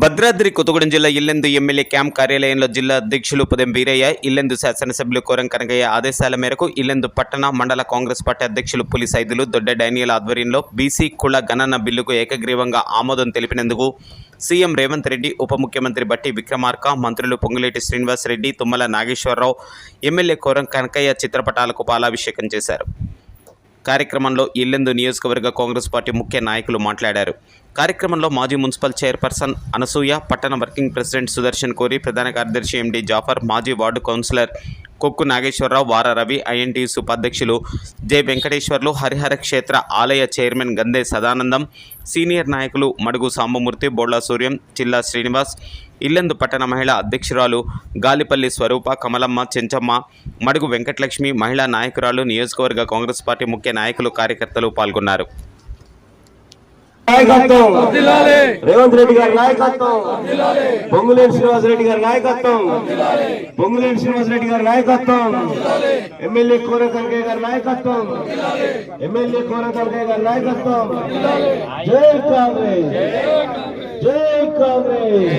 భద్రాద్రి కొత్తగూడెం జిల్లా Yellandu MLA camp కార్యాలయంలో జిల్లా అధ్యక్షులు ఉదయం వీరయ్య ఇల్లెందు శాసనసభ్యులు కోరం కనకయ్య ఆదేశాల మేరకు ఇల్లెందు పట్టణ మండల కాంగ్రెస్ పార్టీ అధ్యక్షులు పులి సైదులు దొడ్డ డానియల్ ఆధ్వర్యంలో బీసీ కుల గణన బిల్లుకు ఏకగ్రీవంగా ఆమోదం తెలిపినందుకు సీఎం రేవంత్ రెడ్డి ఉప ముఖ్యమంత్రి బట్టి విక్రమార్క మంత్రులు పొంగులేటి శ్రీనివాసరెడ్డి తుమ్మల నాగేశ్వరరావు ఎమ్మెల్యే కోరం కనకయ్య చిత్రపటాలకు పాలాభిషేకం చేశారు. కార్యక్రమంలో ఇల్లెందు నియోజకవర్గ కాంగ్రెస్ పార్టీ ముఖ్య నాయకులు మాట్లాడారు. కార్యక్రమంలో మాజీ మున్సిపల్ చైర్పర్సన్ అనసూయ పట్టణ వర్కింగ్ ప్రెసిడెంట్ సుదర్శన్ కోరి ప్రధాన కార్యదర్శి ఎండి జాఫర్ మాజీ వార్డు కౌన్సిలర్ కొక్కు నాగేశ్వరరావు వార రవి ఐఎన్టీఎస్ ఉపాధ్యక్షులు జె వెంకటేశ్వర్లు హరిహర క్షేత్ర ఆలయ చైర్మన్ గందే సదానందం సీనియర్ నాయకులు మడుగు సాంబమూర్తి బోళ్ళ సూర్యం చిల్లా శ్రీనివాస్ ఇల్లందు పట్టణ మహిళా అధ్యక్షురాలు గాలిపల్లి స్వరూప కమలమ్మ చెంచమ్మ మడుగు వెంకటలక్ష్మి మహిళా నాయకురాలు నియోజకవర్గ కాంగ్రెస్ పార్టీ ముఖ్య నాయకులు కార్యకర్తలు పాల్గొన్నారు. నాయకత్వం రేవంత్ రెడ్డి గారి నాయకత్వం పొంగులేటి శ్రీనివాస రెడ్డి గారి నాయకత్వం పొంగులేటి శ్రీనివాస రెడ్డి గారి నాయకత్వం ఎమ్మెల్యే కోర కనకయ్య గారి నాయకత్వం ఎమ్మెల్యే కోర కనకయ్య గారి నాయకత్వం జై కాంగ్రెస్ జై కాంగ్రెస్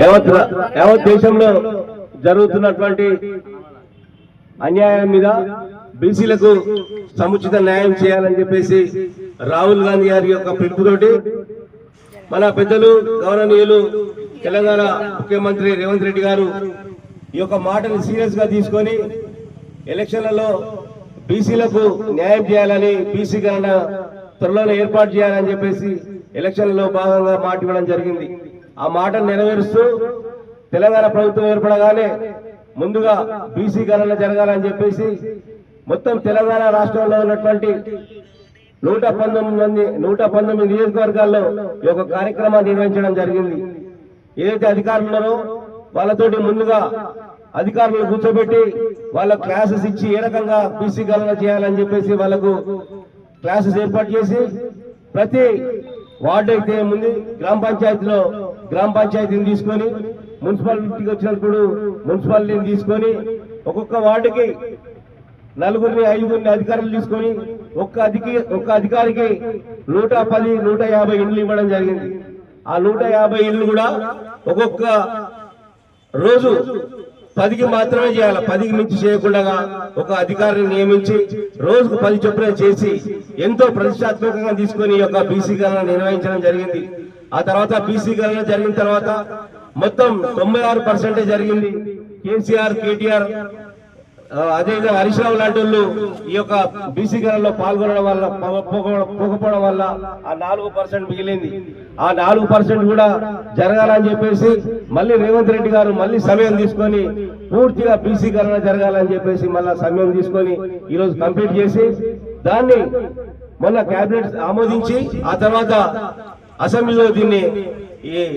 యావత్ యావత్ దేశంలో జరుగుతున్నటువంటి అన్యాయం మీద బీసీలకు సముచిత న్యాయం చేయాలని చెప్పేసి రాహుల్ గాంధీ గారి యొక్క పిలుపుతోటి మన పెద్దలు గౌరవనీయులు తెలంగాణ ముఖ్యమంత్రి రేవంత్ రెడ్డి గారు ఈ యొక్క మాటను సీరియస్గా తీసుకొని ఎలక్షన్లలో బీసీలకు న్యాయం చేయాలని బీసీ గణన త్వరలోనే ఏర్పాటు చేయాలని చెప్పేసి ఎలక్షన్లలో భాగంగా మాట ఇవ్వడం జరిగింది. ఆ మాటను నెరవేరుస్తూ తెలంగాణ ప్రభుత్వం ఏర్పడగానే ముందుగా బీసీ గణన జరగాలని చెప్పేసి మొత్తం తెలంగాణ రాష్ట్రంలో ఉన్నటువంటి నూట పంతొమ్మిది మంది నూట పంతొమ్మిది నియోజకవర్గాల్లో ఈ యొక్క కార్యక్రమాన్ని నిర్వహించడం జరిగింది. ఏదైతే అధికారులు ఉన్నారో వాళ్ళతోటి ముందుగా అధికారులను కూర్చోబెట్టి వాళ్ళ క్లాసెస్ ఇచ్చి ఏ రకంగా బీసీ గణన చేయాలని చెప్పేసి వాళ్ళకు క్లాసెస్ ఏర్పాటు చేసి ప్రతి వార్డు అయితే ముందు గ్రామ పంచాయతీలో గ్రామ పంచాయతీని తీసుకొని మున్సిపాలిటీకి వచ్చినప్పుడు మున్సిపాలిటీని తీసుకొని ఒక్కొక్క వార్డుకి నలుగురిని ఐదుగురిని అధికారులు తీసుకొని ఒక్క అధికి ఒక్క అధికారికి నూట పది నూట యాభై ఇండ్లు ఇవ్వడం జరిగింది. ఆ నూట యాభై ఇండ్లు కూడా ఒక్కొక్క రోజు పదికి మాత్రమే చేయాలి. పదికి మించి చేయకుండా ఒక అధికారిని నియమించి రోజుకు పది చొప్పున చేసి ఎంతో ప్రతిష్టాత్మకంగా తీసుకొని ఈ యొక్క బీసీ గణన నిర్వహించడం జరిగింది. ఆ తర్వాత బీసీ గణన జరిగిన తర్వాత మొత్తం తొంభై ఆరు పర్సెంటే జరిగింది. కేసీఆర్ కేటీఆర్ అదేవిధంగా హరీష్ రావు లాంటి వాళ్ళు ఈ యొక్క బీసీ గణంలో పాల్గొనడం వల్ల పోకపోవడం వల్ల ఆ నాలుగు పర్సెంట్ మిగిలింది. ఆ నాలుగు పర్సెంట్ కూడా జరగాలని చెప్పేసి మళ్ళీ రేవంత్ రెడ్డి గారు మళ్ళీ సమయం తీసుకొని పూర్తిగా బీసీ గణన జరగాలని చెప్పేసి మళ్ళీ సమయం తీసుకొని ఈరోజు కంప్లీట్ చేసి దాన్ని మొన్న కేబినెట్ ఆమోదించి ఆ తర్వాత అసెంబ్లీలో దీన్ని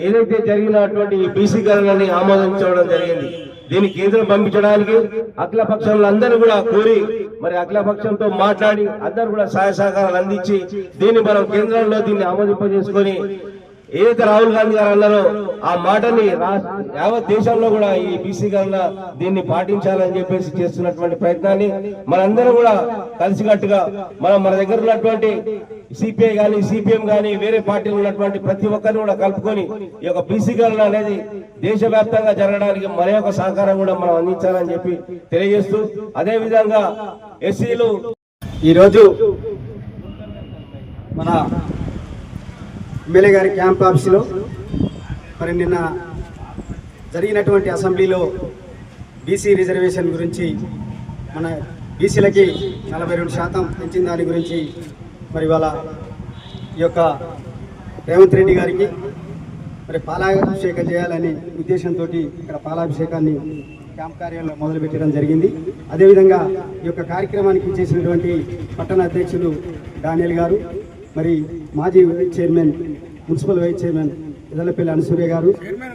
ఏదైతే జరిగినటువంటి ఈ బీసీ గణనని ఆమోదించడం జరిగింది దీన్ని కేంద్రం పంపించడానికి అఖిల అందరూ కూడా కోరి మరి అఖిలపక్షంతో మాట్లాడి అందరూ కూడా సహాయ సహకారాలు అందించి దీన్ని మనం కేంద్రంలో దీన్ని ఆమోదింపజేసుకొని ఏదైతే రాహుల్ గాంధీ గారు అన్నారో ఆ మాటని యావత్ దేశంలో కూడా ఈ బీసీ గణన దీన్ని పాటించాలని చెప్పేసి చేస్తున్నటువంటి ప్రయత్నాన్ని మనందరం కూడా కలిసికట్టుగా మనం మన దగ్గర ఉన్నటువంటి సిపిఐ కానీ సిపిఎం కానీ వేరే పార్టీలు ఉన్నటువంటి ప్రతి ఒక్కరిని కూడా కలుపుకొని ఈ యొక్క బీసీ గణన అనేది దేశవ్యాప్తంగా జరగడానికి మన యొక్క సహకారం కూడా మనం అందించాలని చెప్పి తెలియజేస్తూ అదేవిధంగా ఎస్సీలు ఈరోజు మన ఎమ్మెల్యే గారి క్యాంప్ ఆఫీసులో మరి నిన్న జరిగినటువంటి అసెంబ్లీలో బీసీ రిజర్వేషన్ గురించి మన బీసీలకి నలభై రెండు శాతం పెంచిన దాని గురించి మరి ఇవాళ ఈ యొక్క రేవంత్ రెడ్డి గారికి మరి పాలాభిషేకం చేయాలని ఉద్దేశంతో ఇక్కడ పాలాభిషేకాన్ని క్యాంప్ కార్యాలయంలో మొదలుపెట్టడం జరిగింది. అదేవిధంగా ఈ యొక్క కార్యక్రమానికి చేసినటువంటి పట్టణ అధ్యక్షులు డానియల్ గారు మరి మాజీ vice chairman municipal vice chairman Edalapalli Anasurya గారు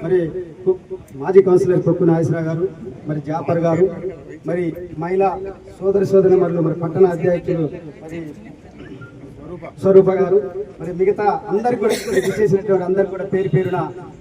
మరి కు- మాజీ కౌన్సిలర్ కొక్కు నాగేశ్వరరావు గారు మరి జాఫర్ గారు మరి మహిళా సోదరి సోదరి మరియు మరి పట్టణ అధ్యక్షులు మరి స్వరూప గారు మరి మిగతా అందరు కూడా చేసినటువంటి అందరు కూడా పేరు పేరున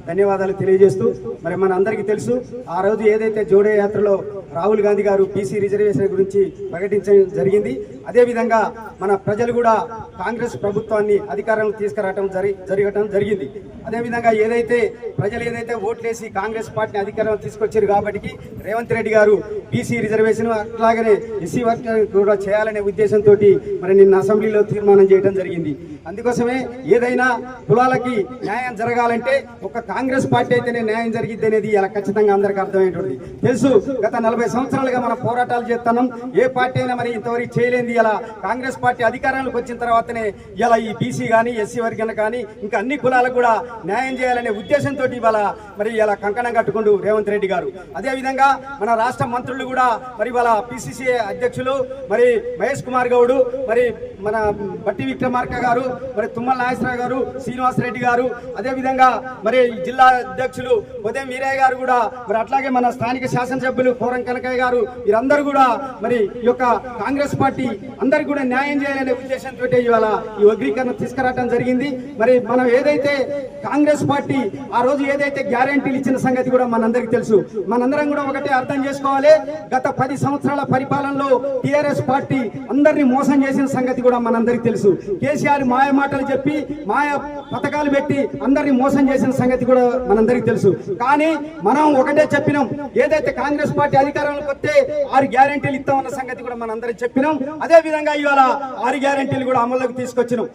ధన్యవాదాలు తెలియజేస్తూ మరి మన అందరికీ తెలుసు ఆ రోజు ఏదైతే జోడే యాత్రలో రాహుల్ గాంధీ గారు బీసీ రిజర్వేషన్ గురించి ప్రకటించడం జరిగింది. అదేవిధంగా మన ప్రజలు కూడా కాంగ్రెస్ ప్రభుత్వాన్ని అధికారంలో తీసుకురావటం జరి జరగటం జరిగింది. అదేవిధంగా ఏదైతే ప్రజలు ఏదైతే ఓట్లేసి కాంగ్రెస్ పార్టీని అధికారంలో తీసుకొచ్చారు కాబట్టి రేవంత్ రెడ్డి గారు బీసీ రిజర్వేషన్ అట్లాగనే ఎస్సీ వర్క్ కూడా చేయాలనే ఉద్దేశంతో మరి నిన్న అసెంబ్లీలో తీర్మానం చేయడం జరిగింది. అందుకోసమే ఏదైనా కులాలకి న్యాయం జరగాలంటే ఒక కాంగ్రెస్ పార్టీ అయితేనే న్యాయం జరిగిద్ది అనేది ఇలా ఖచ్చితంగా అందరికీ అర్థమైనటువంటి తెలుసు గత నలభై సంవత్సరాలుగా మనం పోరాటాలు చేస్తున్నాం. ఏ పార్టీ అయినా మరి ఇంతవరకు చేయలేంది ఇలా కాంగ్రెస్ పార్టీ అధికారంలోకి వచ్చిన తర్వాతనే ఇలా ఈ బీసీ కానీ ఎస్సీ వర్గం కానీ ఇంకా అన్ని కులాలకు కూడా న్యాయం చేయాలనే ఉద్దేశంతో ఇవాళ మరి ఇలా కంకణం కట్టుకుంటూ రేవంత్ రెడ్డి గారు. అదేవిధంగా మన రాష్ట్ర మంత్రులు కూడా మరి ఇవాళ పిసిసి అధ్యక్షులు మరి మహేష్ కుమార్ గౌడ్ మరి మన బట్టి విక్రమార్క గారు మరి తుమ్మల నాగేశ్వరరావు గారు శ్రీనివాస్ రెడ్డి గారు అదేవిధంగా మరి జిల్లా అధ్యక్షులు ఉదయం వీరయ్య గారు కూడా మరి అట్లాగే మన స్థానిక శాసనసభ్యులు పూరం కనకయ్య గారు వీరందరూ కూడా మరి ఈ యొక్క కాంగ్రెస్ పార్టీ అందరికి కూడా న్యాయం చేయాలనే ఉద్దేశంతో ఇవాళ ఈ వర్గీకరణ తీసుకురావడం జరిగింది. మరి మనం ఏదైతే కాంగ్రెస్ పార్టీ ఆ రోజు ఏదైతే గ్యారంటీలు ఇచ్చిన సంగతి కూడా మనందరికీ తెలుసు. మనందరం కూడా ఒకటే అర్థం చేసుకోవాలి. గత పది సంవత్సరాల పరిపాలనలో టిఆర్ఎస్ పార్టీ అందరినీ మోసం చేసిన సంగతి కూడా మనందరికీ తెలుసు. కేసీఆర్ మా మాయ మాటలు చెప్పి మాయ పథకాలు పెట్టి అందరినీ మోసం చేసిన సంగతి కూడా మనందరికీ తెలుసు. కానీ మనం ఒకటే చెప్పినాం. ఏదైతే కాంగ్రెస్ పార్టీ అధికారంలోకి వస్తే ఆరు గ్యారంటీలు ఇస్తామన్న సంగతి కూడా మనందరికి చెప్పినాం. అదే విధంగా ఇవాళ ఆరు గ్యారంటీలు కూడా అమల్లోకి తీసుకొచ్చినాం.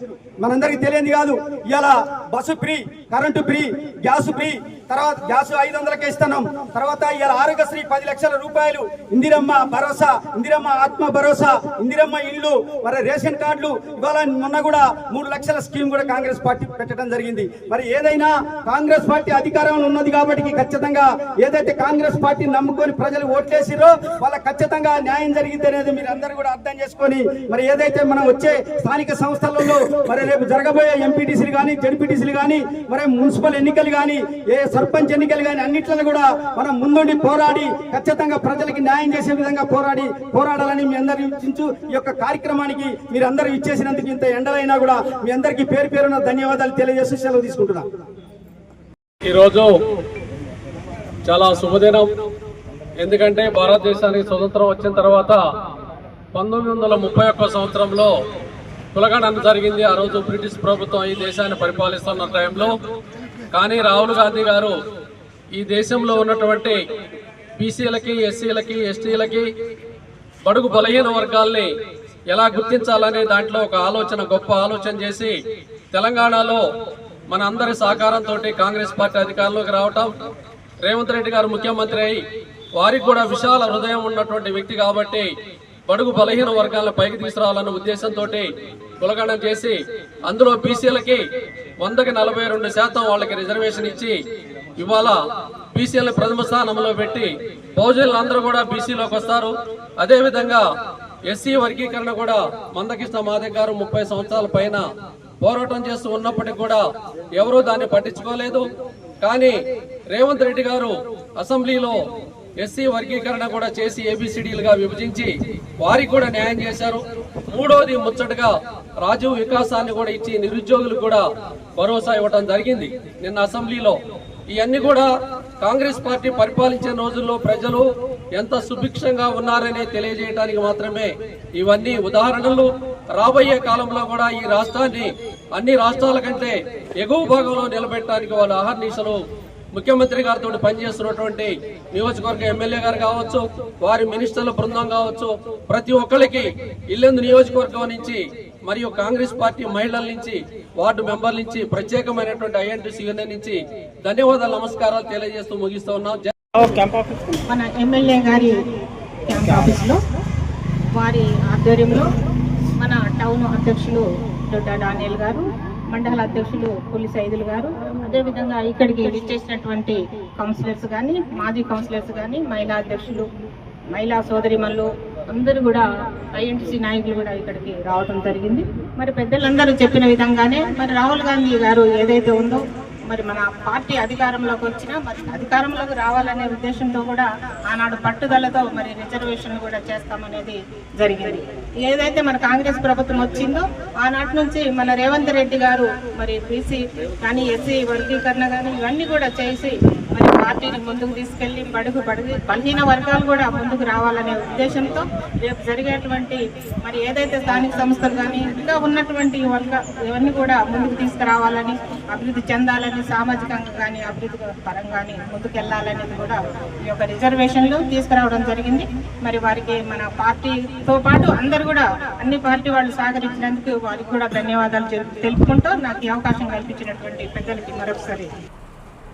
మనందరికీ తెలియంది కాదు ఇవాళ bus free current free gas free తర్వాత గ్యాస్ ఐదు వందలకే ఇస్తున్నాం. తర్వాత ఇవాళ ఆరోగ్యశ్రీ పది లక్షల రూపాయలు. ఇందిరమ్మ భరోసా ఇందిరమ్మ ఆత్మ భరోసా ఇందిరమ్మ ఇల్లు మరి రేషన్ కార్డులు ఇవాళ మొన్న కూడా మూడు లక్షల స్కీమ్ కూడా కాంగ్రెస్ పార్టీ పెట్టడం జరిగింది. మరి ఏదైనా కాంగ్రెస్ పార్టీ అధికారంలో ఉన్నది కాబట్టి ఖచ్చితంగా ఏదైతే కాంగ్రెస్ పార్టీ నమ్ముకొని ప్రజలు ఓట్లేసిరో వాళ్ళ ఖచ్చితంగా న్యాయం జరిగింది అనేది మీరు అందరూ కూడా అర్థం చేసుకొని మరి ఏదైతే మనం వచ్చే స్థానిక సంస్థలలో మరి రేపు జరగబోయే ఎంపీటీసీలు కానీ జడ్పీటీసీలు కానీ మరి మున్సిపల్ ఎన్నికలు కానీ ఏ సర్పంచ్ ఎన్నికలు కానీ అన్నిట్లను కూడా మనం ముందుండి పోరాడి ఖచ్చితంగా ప్రజలకి న్యాయం చేసే విధంగా పోరాడి పోరాడాలని మీ అందరూ ఈ యొక్క కార్యక్రమానికి మీరు అందరూ ఇచ్చేసినందుకు ఇంత ఎండలైనా కూడా మీ అందరికీ పేరు పేరున ధన్యవాదాలు తెలియజేసి సెలవు తీసుకుంటున్నా. ఈరోజు చాలా శుభదినం. ఎందుకంటే భారతదేశానికి స్వతంత్రం వచ్చిన తర్వాత పంతొమ్మిది వందల ముప్పై ఒక్క సంవత్సరంలో కులగణన జరిగింది. ఆ రోజు బ్రిటిష్ ప్రభుత్వం ఈ దేశాన్ని పరిపాలిస్తున్న టైంలో. కానీ రాహుల్ గాంధీ గారు ఈ దేశంలో ఉన్నటువంటి బీసీలకి ఎస్సీలకి ఎస్టీలకి బడుగు బలహీన వర్గాల్ని ఎలా గుర్తించాలనే దాంట్లో ఒక ఆలోచన గొప్ప ఆలోచన చేసి తెలంగాణలో మన అందరి సహకారంతో కాంగ్రెస్ పార్టీ అధికారంలోకి రావటం రేవంత్ రెడ్డి గారు ముఖ్యమంత్రి అయి వారికి కూడా విశాల హృదయం ఉన్నటువంటి వ్యక్తి కాబట్టి బడుగు బలహీన వర్గాలను పైకి తీసుకురావాలన్న ఉద్దేశంతో కులగణం చేసి అందులో బీసీలకి వందకి నలభై రెండు శాతం వాళ్ళకి రిజర్వేషన్ ఇచ్చి ఇవాళ బీసీల ప్రథమ స్థానంలో పెట్టి బహుజనులు కూడా బీసీలోకి వస్తారు. అదేవిధంగా ఎస్సీ వర్గీకరణ కూడా మందకృష్ణ మాదే గారు ముప్పై సంవత్సరాల పైన పోరాటం చేస్తూ ఉన్నప్పటికీ కూడా ఎవరూ దాన్ని పట్టించుకోలేదు. కానీ రేవంత్ రెడ్డి గారు అసెంబ్లీలో ఎస్సీ వర్గీకరణ కూడా చేసి ఏబిసిడీలుగా విభజించి వారికి కూడా న్యాయం చేశారు. మూడోది ముచ్చటగా రాజీవ్ వికాసాన్ని కూడా ఇచ్చి నిరుద్యోగులకు కూడా భరోసా ఇవ్వడం జరిగింది. నిన్న అసెంబ్లీలో. ఇవన్నీ కూడా కాంగ్రెస్ పార్టీ పరిపాలించే రోజుల్లో ప్రజలు ఎంత సుభిక్షంగా ఉన్నారనే తెలియజేయడానికి మాత్రమే ఇవన్నీ ఉదాహరణలు. రాబోయే కాలంలో కూడా ఈ రాష్ట్రాన్ని అన్ని రాష్ట్రాల కంటే ఎగువ భాగంలో నిలబెట్టడానికి వాళ్ళు ఆహర్నిశలు ముఖ్యమంత్రి గారితో పనిచేస్తున్నటువంటి నియోజకవర్గ ఎమ్మెల్యే గారు కావచ్చు వారి మినిస్టర్ల బృందం కావచ్చు ప్రతి ఒక్కరికి ఇల్లెందు నియోజకవర్గం నుంచి మరియు కాంగ్రెస్ పార్టీ మహిళల నుంచి వార్డు మెంబర్ల నుంచి ప్రత్యేకమైనటువంటి ఐఎన్టీసీ యూనియన్ నుంచి ధన్యవాదాలు నమస్కారాలు తెలియజేస్తూ ముగిస్తూ ఉన్నాం. మన ఎమ్మెల్యే గారి క్యాంప్ ఆఫీస్లో వారి ఆధ్వర్యంలో మన టౌన్ అధ్యక్షులు దొడ్డ డానియల్ గారు మండల అధ్యక్షులు పులి సైదులు గారు అదేవిధంగా ఇక్కడికి విచ్చేసినటువంటి కౌన్సిలర్స్ కానీ మాజీ కౌన్సిలర్స్ కానీ మహిళా అధ్యక్షులు మహిళా సోదరిమల్లు అందరూ కూడా ఐఎన్టీసీ నాయకులు కూడా ఇక్కడికి రావడం జరిగింది. మరి పెద్దలందరూ చెప్పిన విధంగానే మరి రాహుల్ గాంధీ గారు ఏదైతే ఉందో మరి మన పార్టీ అధికారంలోకి వచ్చినా మరి అధికారంలోకి రావాలనే ఉద్దేశంతో కూడా ఆనాడు పట్టుదలతో మరి రిజర్వేషన్ కూడా చేస్తామనేది జరిగింది. ఏదైతే మన కాంగ్రెస్ ప్రభుత్వం వచ్చిందో ఆనాటి నుంచి మన రేవంత్ రెడ్డి గారు మరి బీసీ కానీ ఎస్సీ వర్గీకరణ కానీ ఇవన్నీ కూడా చేసి మరి పార్టీని ముందుకు తీసుకెళ్ళి బడుగు బడుగు బలహీన వర్గాలు కూడా ముందుకు రావాలనే ఉద్దేశంతో రేపు జరిగేటువంటి మరి ఏదైతే స్థానిక సంస్థలు కానీ ఇంకా ఉన్నటువంటి వర్గ ఇవన్నీ కూడా ముందుకు తీసుకురావాలని అభివృద్ధి చెందాలని సామాజికంగా కానీ అభివృద్ధి పరంగాని ముందుకెళ్ళాలనేది కూడా ఈ యొక్క రిజర్వేషన్లు తీసుకురావడం జరిగింది. మరి వారికి మన పార్టీతో పాటు అందరు కూడా అన్ని పార్టీ వాళ్ళు సహకరించినందుకు వారికి కూడా ధన్యవాదాలు తెలుపుకుంటూ నాకు ఈ అవకాశం కల్పించినటువంటి పెద్దలకి మరొకసారి